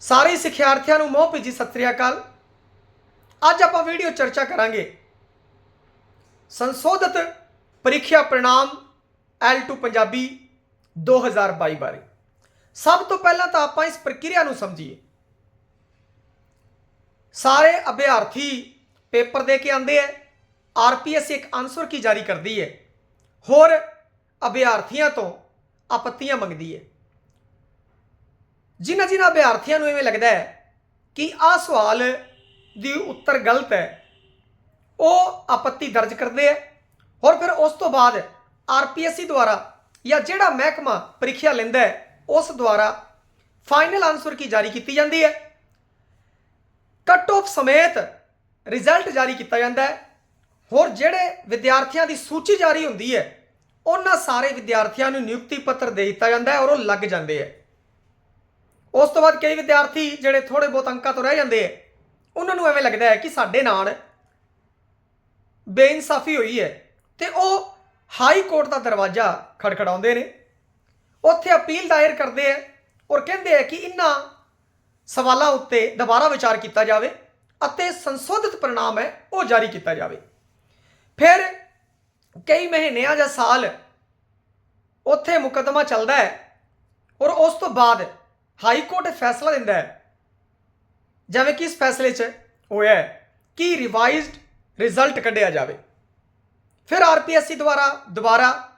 ਸਾਰੇ ਸਿੱਖਿਆਰਥੀਆਂ ਨੂੰ ਮੋਹ ਭਿੱਜੀ ਸਤਿ ਸ੍ਰੀ ਅਕਾਲ। ਅੱਜ ਆਪਾਂ ਵੀਡੀਓ ਚਰਚਾ ਕਰਾਂਗੇ। ਸੰਸ਼ੋਧਿਤ ਪ੍ਰੀਖਿਆ ਪ੍ਰਣਾਮ L2 ਪੰਜਾਬੀ 2022 ਬਾਰੇ। ਸਭ ਤੋਂ ਪਹਿਲਾਂ ਤਾਂ ਆਪਾਂ ਇਸ ਪ੍ਰਕਿਰਿਆ ਨੂੰ ਸਮਝੀਏ। ਸਾਰੇ ਅਭਿਆਰਥੀ ਪੇਪਰ ਦੇ ਕੇ ਆਉਂਦੇ ਹੈ ਆਰਪੀਐਸ ਇੱਕ ਆਨਸਰ ਕੀ ਜਾਰੀ ਕਰਦੀ ਹੈ ਹੋਰ ਅਭਿਆਰਥੀਆਂ ਤੋਂ ਆਪੱਤੀਆਂ ਮੰਗਦੀ ਹੈ ਜਿਨ੍ਹਾਂ ਜਿਨ੍ਹਾਂ ਵਿਦਿਆਰਥੀਆਂ ਨੂੰ ਇਵੇਂ ਲੱਗਦਾ ਹੈ ਕਿ ਆਹ ਸਵਾਲ ਦੀ ਉੱਤਰ ਗਲਤ ਹੈ, ਉਹ ਆਪੱਤੀ ਦਰਜ ਕਰਦੇ ਹੈ। ਔਰ ਫਿਰ ਉਸ ਤੋਂ ਬਾਅਦ ਆਰਪੀਐਸਸੀ ਦੁਆਰਾ ਜਾਂ ਜਿਹੜਾ ਮਹਿਕਮਾ ਪ੍ਰੀਖਿਆ ਲੈਂਦਾ ਹੈ, ਉਸ ਦੁਆਰਾ ਫਾਈਨਲ ਆਨਸਰ ਕੀ ਜਾਰੀ ਕੀਤੀ ਜਾਂਦੀ ਹੈ? ਕੱਟ ਆਫ ਸਮੇਤ ਰਿਜ਼ਲਟ ਜਾਰੀ ਕੀਤਾ ਜਾਂਦਾ ਹੈ। ਹੋਰ ਜਿਹੜੇ ਵਿਦਿਆਰਥੀਆਂ ਦੀ ਸੂਚੀ ਜਾਰੀ ਹੁੰਦੀ ਹੈ, ਉਹਨਾਂ ਸਾਰੇ ਵਿਦਿਆਰਥੀਆਂ ਨੂੰ ਨਿਯੁਕਤੀ ਪੱਤਰ ਦੇ ਦਿੱਤਾ ਜਾਂਦਾ ਹੈ ਔਰ ਉਹ ਲੱਗ ਜਾਂਦੇ ਹੈ। ਉਸ ਤੋਂ ਬਾਅਦ ਕਈ ਵਿਦਿਆਰਥੀ ਜਿਹੜੇ ਥੋੜੇ ਬਹੁਤ ਅੰਕਾਂ ਤੋਂ ਰਹਿ ਜਾਂਦੇ ਹੈ ਉਹਨਾਂ ਨੂੰ ਐਵੇਂ ਲੱਗਦਾ ਹੈ ਕਿ ਸਾਡੇ ਨਾਲ ਬੇਇਨਸਾਫੀ ਹੋਈ ਹੈ ਤੇ ਉਹ ਹਾਈ ਕੋਰਟ ਦਾ ਦਰਵਾਜ਼ਾ ਖੜਖੜਾਉਂਦੇ ਨੇ। ਉੱਥੇ ਅਪੀਲ ਦਾਇਰ ਕਰਦੇ ਆ ਔਰ ਕਹਿੰਦੇ ਆ ਕਿ ਇਹਨਾਂ ਸਵਾਲਾਂ ਉੱਤੇ ਦੁਬਾਰਾ ਵਿਚਾਰ ਕੀਤਾ ਜਾਵੇ ਅਤੇ ਸੰਸ਼ੋਧਿਤ ਪ੍ਰਣਾਮ ਹੈ, ਉਹ ਜਾਰੀ ਕੀਤਾ ਜਾਵੇ। ਫਿਰ ਕਈ ਮਹੀਨਿਆਂ ਜਾਂ ਸਾਲ ਉੱਥੇ ਮੁਕੱਦਮਾ ਚੱਲਦਾ ਹੈ ਔਰ ਉਸ ਤੋਂ ਬਾਅਦ ਹਾਈ ਕੋਰਟ ਫੈਸਲਾ ਦਿੰਦਾ ਜਿਵੇਂ ਕਿ ਇਸ ਫੈਸਲੇ 'ਚ ਹੋਇਆ ਕਿ ਰਿਵਾਈਜ਼ਡ ਰਿਜ਼ਲਟ ਕੱਢਿਆ ਜਾਵੇ। ਫਿਰ ਆਰਪੀਐਸਸੀ ਦੁਆਰਾ ਦੁਬਾਰਾ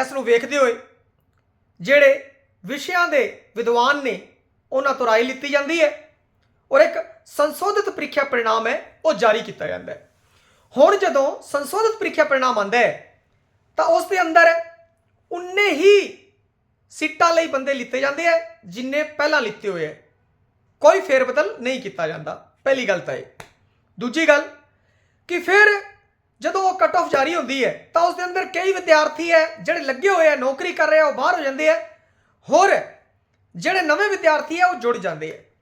ਇਸ ਨੂੰ ਵੇਖਦੇ ਹੋਏ ਜਿਹੜੇ ਵਿਸ਼ਿਆਂ ਦੇ ਵਿਦਵਾਨ ਨੇ ਉਹਨਾਂ ਤੋਂ رائے ਲਿੱਤੀ ਜਾਂਦੀ ਹੈ ਔਰ ਇੱਕ ਸੰਸ਼ੋਧਿਤ ਪ੍ਰੀਖਿਆ ਪਰਿਣਾਮ ਹੈ, ਉਹ ਜਾਰੀ ਕੀਤਾ ਜਾਂਦਾ ਹੁਣ ਜਦੋਂ ਸੰਸ਼ੋਧਿਤ ਪ੍ਰੀਖਿਆ ਪਰਿਣਾਮ ਆਂਦਾ ਹੈ, ਤਾਂ ਉਸ ਦੇ ਅੰਦਰ ਉਨੇ ਹੀ ਸੀਟਾਂ ਲਈ ਬੰਦੇ ਲਿੱਤੇ ਜਾਂਦੇ ਆ, ਜਿੰਨੇ ਪਹਿਲਾਂ ਲਿੱਤੇ ਹੋਏ ਹੈ ਕੋਈ ਫੇਰਬਦਲ ਨਹੀਂ ਕੀਤਾ ਜਾਂਦਾ। ਪਹਿਲੀ ਗੱਲ ਤਾਂ ਇਹ। ਦੂਜੀ ਗੱਲ ਕਿ ਫਿਰ ਜਦੋਂ ਉਹ ਕਟ ਆਫ ਜਾਰੀ ਹੁੰਦੀ ਹੈ, ਤਾਂ ਉਸ ਦੇ ਅੰਦਰ ਕਈ ਵਿਦਿਆਰਥੀ ਹੈ, ਜਿਹੜੇ ਲੱਗੇ ਹੋਏ ਆ, ਨੌਕਰੀ ਕਰ ਰਹੇ ਆ, ਉਹ ਬਾਹਰ ਹੋ ਜਾਂਦੇ ਆ। ਹੋਰ ਜਿਹੜੇ ਨਵੇਂ ਵਿਦਿਆਰਥੀ ਹੈ ਉਹ ਜੁੜ ਜਾਂਦੇ ਆ।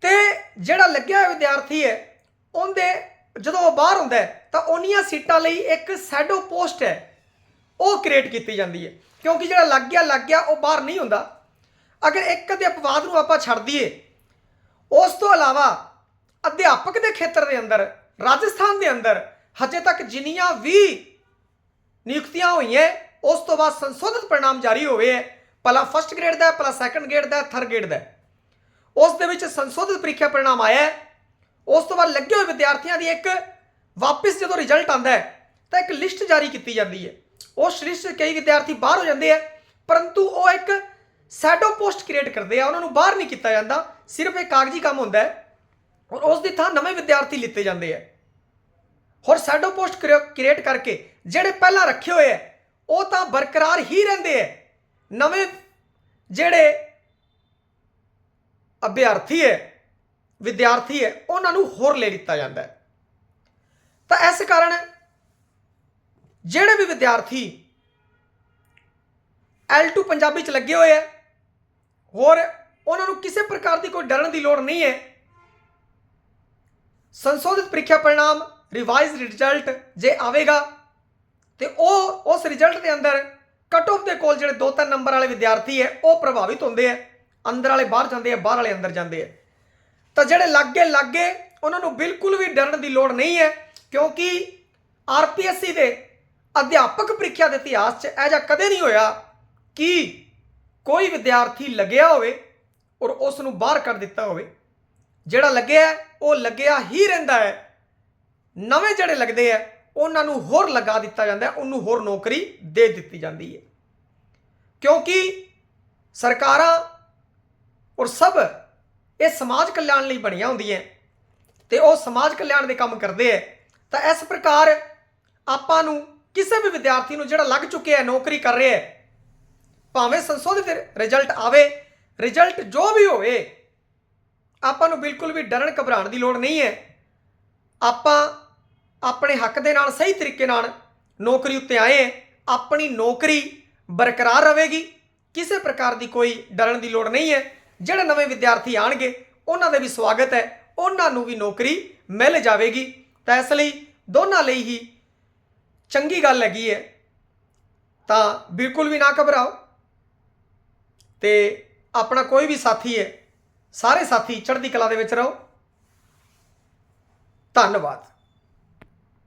ਤੇ ਜਿਹੜਾ ਲੱਗਿਆ ਹੋਇਆ ਵਿਦਿਆਰਥੀ ਹੈ, ਉਹਦੇ ਜਦੋਂ ਉਹ ਬਾਹਰ ਹੁੰਦਾ ਤਾਂ ਉਹਨੀਆਂ ਸੀਟਾਂ ਲਈ ਇੱਕ ਸੈਡੋ ਪੋਸਟ ਹੈ ਉਹ ਕ੍ਰੀਏਟ ਕੀਤੀ ਜਾਂਦੀ ਹੈ। ਕਿਉਂਕਿ ਜਿਹੜਾ ਲੱਗ ਗਿਆ ਲੱਗ ਗਿਆ, ਉਹ ਬਾਹਰ ਨਹੀਂ ਹੁੰਦਾ। ਅਗਰ ਇੱਕ ਦੇ ਅਪਵਾਦ ਨੂੰ ਆਪਾਂ ਛੱਡ ਦਈਏ, ਉਸ ਤੋਂ ਇਲਾਵਾ ਅਧਿਆਪਕ ਦੇ ਖੇਤਰ ਦੇ ਅੰਦਰ, ਰਾਜਸਥਾਨ ਦੇ ਅੰਦਰ ਹਜੇ ਤੱਕ ਜਿੰਨੀਆਂ ਵੀ ਨਿਯੁਕਤੀਆਂ ਹੋਈਆਂ, ਉਸ ਤੋਂ ਬਾਅਦ ਸੰਸ਼ੋਧਿਤ ਪ੍ਰਣਾਮ ਜਾਰੀ ਹੋਵੇ ਹੈ। ਪਹਿਲਾ ਫਸਟ ਗ੍ਰੇਡ ਦਾ ਪਹਿਲਾ ਸੈਕੰਡ ਗ੍ਰੇਡ ਦਾ ਥਰਡ ਗ੍ਰੇਡ ਦਾ ਉਸ ਦੇ ਵਿੱਚ ਸੰਸ਼ੋਧਿਤ ਪ੍ਰੀਖਿਆ ਪ੍ਰਣਾਮ ਆਇਆ ਹੈ। ਉਸ ਤੋਂ ਬਾਅਦ ਲੱਗੇ ਹੋਏ ਵਿਦਿਆਰਥੀਆਂ ਦੀ ਇੱਕ ਵਾਪਸ ਜਦੋਂ ਰਿਜ਼ਲਟ ਆਉਂਦਾ ਹੈ, ਤਾਂ ਇੱਕ ਲਿਸਟ ਜਾਰੀ ਕੀਤੀ ਜਾਂਦੀ ਹੈ। ਉਸ ਲਿਸਟ 'ਚ ਕਈ ਵਿਦਿਆਰਥੀ ਬਾਹਰ ਹੋ ਜਾਂਦੇ ਆ, ਪਰੰਤੂ ਉਹ ਇੱਕ ਸੈਡੋ ਪੋਸਟ ਕ੍ਰੀਏਟ ਕਰਦੇ ਆ, ਉਹਨਾਂ ਨੂੰ ਬਾਹਰ ਨਹੀਂ ਕੀਤਾ ਜਾਂਦਾ, ਸਿਰਫ ਇਹ ਕਾਗਜ਼ੀ ਕੰਮ ਹੁੰਦਾ ਹੈ ਔਰ ਉਸ ਦੀ ਥਾਂ ਨਵੇਂ ਵਿਦਿਆਰਥੀ ਲਿੱਤੇ ਜਾਂਦੇ ਆ। ਹੋਰ ਸੈਡੋ ਪੋਸਟ ਕ੍ਰੀਏਟ ਕਰਕੇ ਜਿਹੜੇ ਪਹਿਲਾਂ ਰੱਖੇ ਹੋਏ ਆ, ਉਹ ਤਾਂ ਬਰਕਰਾਰ ਹੀ ਰਹਿੰਦੇ ਆ। ਨਵੇਂ ਜਿਹੜੇ ਅਭਿਆਰਥੀ ਹੈ, ਵਿਦਿਆਰਥੀ ਹੈ, ਉਹਨਾਂ ਨੂੰ ਹੋਰ ਲੈ ਲਿੱਤਾ ਜਾਂਦਾ ਹੈ। ਤਾਂ ਇਸ ਕਾਰਨ ਜਿਹੜੇ ਵੀ ਵਿਦਿਆਰਥੀ L2 ਪੰਜਾਬੀ ਚ ਲੱਗੇ ਹੋਏ ਆ, ਹੋਰ ਉਹਨਾਂ ਨੂੰ ਕਿਸੇ ਪ੍ਰਕਾਰ ਦੀ ਕੋਈ ਡਰਨ ਦੀ ਲੋੜ ਨਹੀਂ ਹੈ। ਸੰਸ਼ੋਧਿਤ ਪ੍ਰੀਖਿਆ ਪਰਿਣਾਮ ਰਿਵਾਈਜ਼ਡ ਰਿਜ਼ਲਟ ਜੇ ਆਵੇਗਾ, ਤੇ ਉਹ ਉਸ ਰਿਜ਼ਲਟ ਦੇ ਅੰਦਰ ਕਟ ਆਫ ਦੇ ਕੋਲ ਜਿਹੜੇ ਦੋ ਤਿੰਨ ਨੰਬਰ ਵਾਲੇ ਵਿਦਿਆਰਥੀ ਹੈ, ਉਹ ਪ੍ਰਭਾਵਿਤ ਹੁੰਦੇ ਆ ਅੰਦਰ ਵਾਲੇ ਬਾਹਰ ਜਾਂਦੇ ਆ ਬਾਹਰ ਵਾਲੇ ਅੰਦਰ ਜਾਂਦੇ ਆ ਤਾਂ ਜਿਹੜੇ ਲੱਗੇ ਲੱਗੇ, ਉਹਨਾਂ ਨੂੰ ਬਿਲਕੁਲ ਵੀ ਡਰਨ ਦੀ ਲੋੜ ਨਹੀਂ ਹੈ, ਕਿਉਂਕਿ ਆਰਪੀਐਸਸੀ ਦੇ ਅਧਿਆਪਕ ਪ੍ਰੀਖਿਆ ਦੇ ਇਤਿਹਾਸ 'ਚ ਇਹ ਜਿਹਾ ਕਦੇ ਨਹੀਂ ਹੋਇਆ ਕਿ ਕੋਈ ਵਿਦਿਆਰਥੀ ਲੱਗਿਆ ਹੋਵੇ ਔਰ ਉਸ ਨੂੰ ਬਾਹਰ ਕੱਢ ਦਿੱਤਾ ਹੋਵੇ। ਜਿਹੜਾ ਲੱਗਿਆ ਉਹ ਲੱਗਿਆ ਹੀ ਰਹਿੰਦਾ ਹੈ। ਨਵੇਂ ਜਿਹੜੇ ਲੱਗਦੇ ਆ ਉਹਨਾਂ ਨੂੰ ਹੋਰ ਲਗਾ ਦਿੱਤਾ ਜਾਂਦਾ ਉਹਨੂੰ ਹੋਰ ਨੌਕਰੀ ਦੇ ਦਿੱਤੀ ਜਾਂਦੀ ਹੈ। ਕਿਉਂਕਿ ਸਰਕਾਰਾਂ ਔਰ ਸਭ ਇਹ ਸਮਾਜ ਕਲਿਆਣ ਲਈ ਬਣੀਆਂ ਹੁੰਦੀਆਂ ਤੇ ਉਹ ਸਮਾਜ ਕਲਿਆਣ ਦੇ ਕੰਮ ਕਰਦੇ ਆ ਤਾਂ ਇਸ ਪ੍ਰਕਾਰ ਆਪਾਂ ਨੂੰ ਕਿਸੇ ਵੀ ਵਿਦਿਆਰਥੀ ਨੂੰ ਜਿਹੜਾ ਲੱਗ ਚੁੱਕਿਆ ਹੈ, ਨੌਕਰੀ ਕਰ ਰਿਹਾ ਹੈ, ਭਾਵੇਂ ਸੰਸ਼ੋਧਿਤ ਰਿਜ਼ਲਟ ਆਵੇ ਰਿਜ਼ਲਟ ਜੋ ਵੀ ਹੋਵੇ, ਆਪਾਂ ਨੂੰ ਬਿਲਕੁਲ ਵੀ ਡਰਨ ਘਬਰਾਉਣ ਦੀ ਲੋੜ ਨਹੀਂ ਹੈ। ਆਪਾਂ ਆਪਣੇ ਹੱਕ ਦੇ ਨਾਲ ਸਹੀ ਤਰੀਕੇ ਨਾਲ ਨੌਕਰੀ ਉੱਤੇ ਆਏ ਹਾਂ, ਆਪਣੀ ਨੌਕਰੀ ਬਰਕਰਾਰ ਰਹੇਗੀ। ਕਿਸੇ ਪ੍ਰਕਾਰ ਦੀ ਕੋਈ ਡਰਨ ਦੀ ਲੋੜ ਨਹੀਂ ਹੈ। ਜਿਹੜੇ ਨਵੇਂ ਵਿਦਿਆਰਥੀ ਆਣਗੇ ਉਹਨਾਂ ਦੇ ਵੀ ਸਵਾਗਤ ਹੈ, ਉਹਨਾਂ ਨੂੰ ਵੀ ਨੌਕਰੀ ਮਿਲ ਜਾਵੇਗੀ। ਤਾਂ ਇਸ ਲਈ ਦੋਨਾਂ ਲਈ ਹੀ ਚੰਗੀ ਗੱਲ ਹੈਗੀ ਹੈ ਤਾਂ ਬਿਲਕੁਲ ਵੀ ਨਾ ਘਬਰਾਓ। ਤੇ ਆਪਣਾ ਕੋਈ ਵੀ ਸਾਥੀ ਹੈ ਸਾਰੇ ਸਾਥੀ ਚੜ੍ਹਦੀ ਕਲਾ ਦੇ ਵਿੱਚ ਰਹੋ। ਧੰਨਵਾਦ।